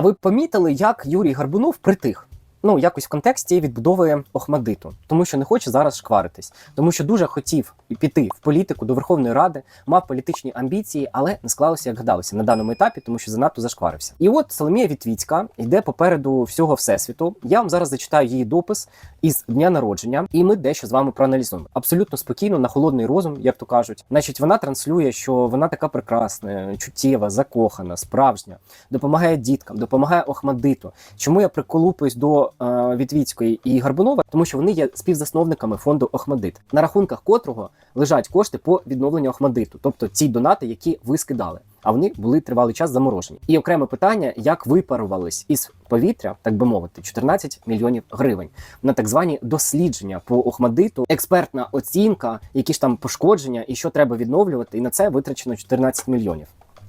А ви помітили, як Юрій Гарбунов притих? Ну, якось в контексті відбудови Охмадиту, тому що не хоче зараз шкваритись, тому що дуже хотів піти в політику до Верховної Ради, мав політичні амбіції, але не склалося, як гадалося на даному етапі, тому що занадто зашкварився. І от Соломія Вітвіцька йде попереду всього всесвіту. Я вам зараз зачитаю її допис із дня народження, і ми дещо з вами проаналізуємо. Абсолютно спокійно, на холодний розум, як то кажуть. Значить, вона транслює, що вона така прекрасна, чуттєва, закохана, справжня, допомагає діткам, допомагає Охмадиту. Чому я приколупуюсь до е, Вітвіцької і Гарбунова? Тому що вони є співзасновниками фонду Охмадит, на рахунках котрого лежать кошти по відновленню Охмадиту, тобто ці донати, які ви скидали. А вони були тривалий час заморожені. І окреме питання, як випарувались із повітря, так би мовити, 14 мільйонів гривень на так звані дослідження по Охмадиту, експертна оцінка, які ж там пошкодження і що треба відновлювати. І на це витрачено 14 мільйонів.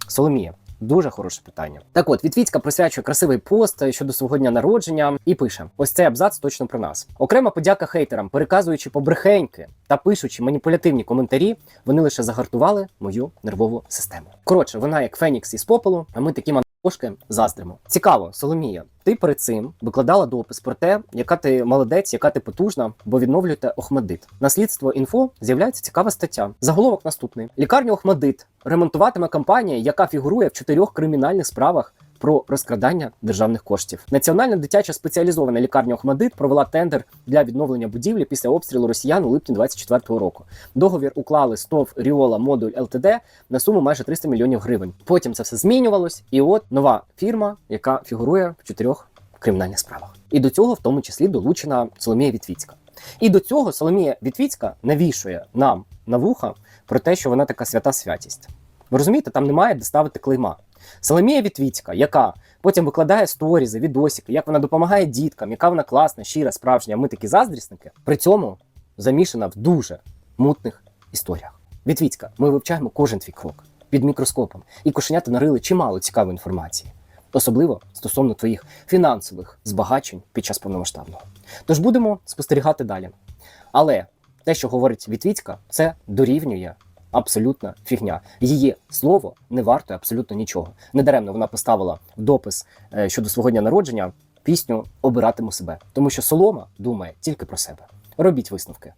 Соломія. Дуже хороше питання. Так от, Вітвіцька присвячує красивий пост щодо свого дня народження і пише: ось цей абзац точно про нас. Окрема подяка хейтерам, переказуючи побрехеньки та пишучи маніпулятивні коментарі, вони лише загартували мою нервову систему. Коротше, вона як Фенікс із попелу, а ми такі Трошки заздримо. Цікаво, Соломія. Ти перед цим викладала допис про те, яка ти молодець, яка ти потужна, бо відновлюєте Охмадит. Наслідство інфо з'являється цікава стаття. Заголовок наступний: лікарню Охмадит ремонтуватиме компанія, яка фігурує в чотирьох кримінальних справах. Про розкрадання державних коштів Національна дитяча спеціалізована лікарня Охмадит провела тендер для відновлення будівлі після обстрілу росіян у липні 24-го року. Договір уклали СТОВ Ріола Модуль ЛТД на суму майже 300 мільйонів гривень. Потім це все змінювалось, і от нова фірма, яка фігурує в чотирьох кримінальних справах. І до цього в тому числі долучена Соломія Вітвіцька. І до цього Соломія Вітвіцька навішує нам на вуха про те, що вона така свята святість. Ви розумієте, там немає де ставити клейма. Соломія Вітвіцька, яка потім викладає сторізи, відосики, як вона допомагає діткам, яка вона класна, щира, справжня. Ми такі заздрісники. При цьому замішана в дуже мутних історіях. Вітвіцька, ми вивчаємо кожен твій крок під мікроскопом, і кошенята нарили чимало цікавої інформації, особливо стосовно твоїх фінансових збагачень під час повномасштабного. Тож будемо спостерігати далі. Але те, що говорить Вітвіцька, це дорівнює абсолютна фігня. Її слово не вартує абсолютно нічого. Недаремно вона поставила допис е, щодо свого дня народження пісню Обиратиму себе, тому що солома думає тільки про себе. Робіть висновки.